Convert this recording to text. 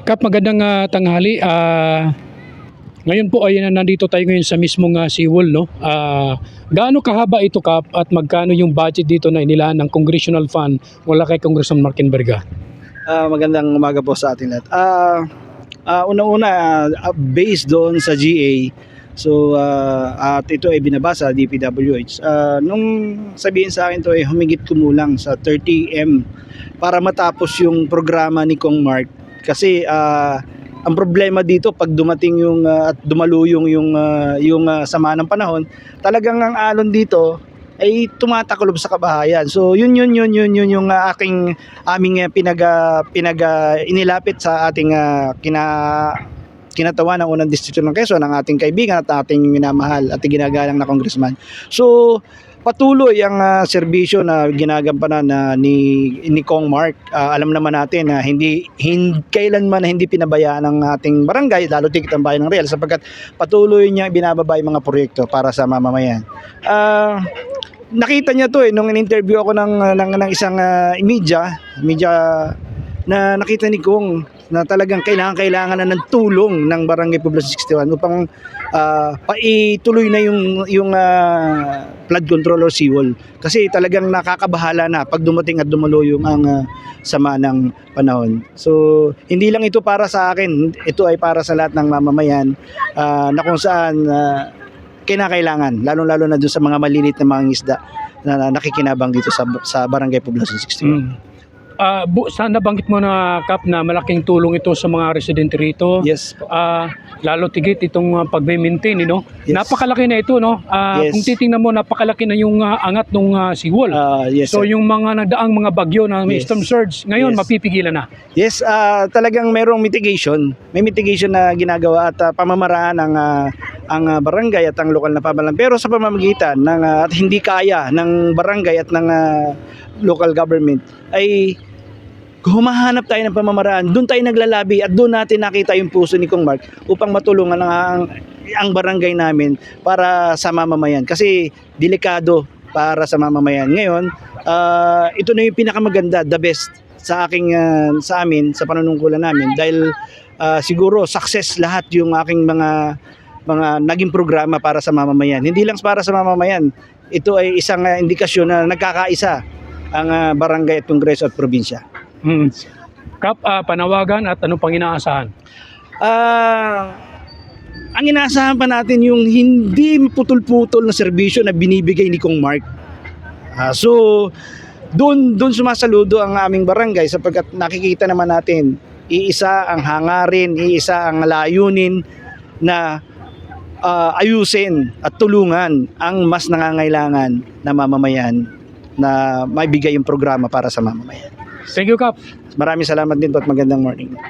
Kap, magandang ah, tanghali. Ah, ngayon po ay nandito tayo ngayon sa mismong uh, seawall. No? Ah, gaano kahaba ito, Kap, at magkano yung budget dito na inilaan ng Congressional Fund wala kay Congressman Markenberga? Ah, magandang umaga po sa atin lahat. Ah, ah, una-una, ah, based doon sa GA, so ah, at ito ay binabasa DPWH. Ah, nung sabihin sa akin to ay humigit kumulang sa 30M para matapos yung programa ni Kong Mark. Kasi ah, ang problema dito pag dumating yung ah, at dumaluyong yung ah, yung ah, sama ng panahon, talagang ang alon dito ay tumataklob sa kabahayan. So yun yun yun yun yun yung ah, aking aming uh, pinag ah, pinag ah, inilapit sa ating ah, kina kinatawan ng unang distrito ng Quezon ng ating kaibigan at ating minamahal at ginagalang na congressman. So patuloy ang ah, serbisyo na ginagampanan na ni ni Kong Mark. Ah, alam naman natin na hindi, hindi kailanman hindi pinabayaan ng ating barangay lalo tigit ang bayan ng Real sapagkat patuloy niya binababa mga proyekto para sa mamamayan. Ah nakita niya to eh nung in-interview ako ng ng, ng isang ah, media, media na nakita ni Kong na talagang kailangan kailangan na ng tulong ng Barangay Poblacion 61 upang ah, paituloy na yung yung ah, flood control or seawall kasi talagang nakakabahala na pag dumating at dumuluyong ang ah, sama ng panahon. So hindi lang ito para sa akin, ito ay para sa lahat ng mamamayan ah, na kung saan ah, kinakailangan, lalo-lalo na doon sa mga malilit na mga isda na, na nakikinabang dito sa sa Barangay Poblacion 61. Mm. Ah, bu- sana banggit mo na, Kap, na malaking tulong ito sa mga residente rito. Yes. po. Ah, lalo tigit itong uh, pag-maintain, you know? Yes. Napakalaki na ito, no? Ah, Yes. Kung titingnan mo, napakalaki na yung ah, angat ng uh, seawall. Ah, yes. so sir. yung mga nagdaang mga bagyo na may Yes. storm surge, ngayon Yes. mapipigilan na. Yes, ah, talagang merong mitigation. May mitigation na ginagawa at ah, pamamaraan ng ah, ang ah, barangay at ang lokal na pamahalaan. Pero sa pamamagitan ng ah, at hindi kaya ng barangay at ng ah, local government ay humahanap tayo ng pamamaraan. Doon tayo naglalabi at doon natin nakita yung puso ni Kong Mark upang matulungan ang, ang, ang barangay namin para sa mamamayan. Kasi delikado para sa mamamayan. Ngayon, ah, ito na yung pinakamaganda, the best sa aking ah, sa amin sa panunungkulan namin dahil ah, siguro success lahat yung aking mga mga naging programa para sa mamamayan. Hindi lang para sa mamamayan. Ito ay isang ah, indikasyon na nagkakaisa ang ah, barangay at kongreso at probinsya. Mm. Kap, ah, panawagan at ano pang inaasahan? Ah, ang inaasahan pa natin yung hindi putol-putol na serbisyo na binibigay ni Kong Mark. Ah, so doon doon sumasaludo ang aming barangay sapagkat nakikita naman natin iisa ang hangarin, iisa ang layunin na ah, ayusin at tulungan ang mas nangangailangan na mamamayan na maibigay yung programa para sa mamamayan. Thank you, Kap. Maraming salamat din po at magandang morning.